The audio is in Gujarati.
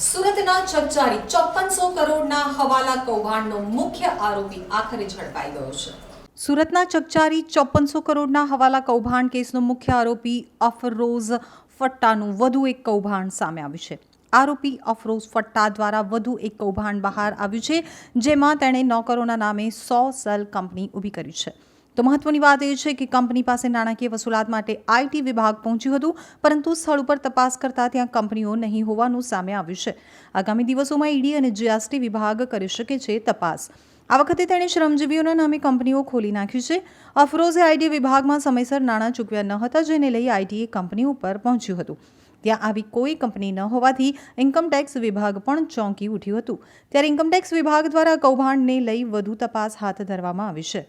ચકચારી ચોપ્પનસો કરોડના હવાલા કૌભાંડનો મુખ્ય આરોપી આખરે ઝડપાઈ ગયો છે. સુરતના ચકચારી ચોપ્પનસો કરોડના હવાલા કૌભાંડ કેસનો મુખ્ય આરોપી અફરોઝ ફટ્ટાનું વધુ એક કૌભાંડ સામે આવ્યું છે. આરોપી અફરોઝ ફટ્ટા દ્વારા વધુ એક કૌભાંડ બહાર આવ્યું છે, જેમાં તેણે નોકરોના નામે સો સેલ કંપની ઊભી કરી છે. તો મહત્વની વાત એ છે કે કંપની પાસે નાણાકીય વસૂલાત માટે આઈટી વિભાગ પહોંચ્યું હતું, પરંતુ સ્થળ ઉપર તપાસ કરતા ત્યાં કંપનીઓ નહીં હોવાનું સામે આવ્યું છે. આગામી દિવસોમાં ઈડી અને જીએસટી વિભાગ કરી શકે છે તપાસ. આ વખતે તેણે શ્રમજીવીઓના નામે કંપનીઓ ખોલી નાખી છે. અફરોઝે આઈટી વિભાગમાં સમયસર નાણાં ચૂકવ્યા ન હતા, જેને લઈ આઈટીએ કંપની ઉપર પહોંચ્યું હતું. ત્યાં આવી કોઈ કંપની ન હોવાથી ઇન્કમટેક્સ વિભાગ પણ ચોંકી ઉઠ્યું હતું. ત્યારે ઇન્કમટેક્સ વિભાગ દ્વારા કૌભાંડને લઈ વધુ તપાસ હાથ ધરવામાં આવી છે.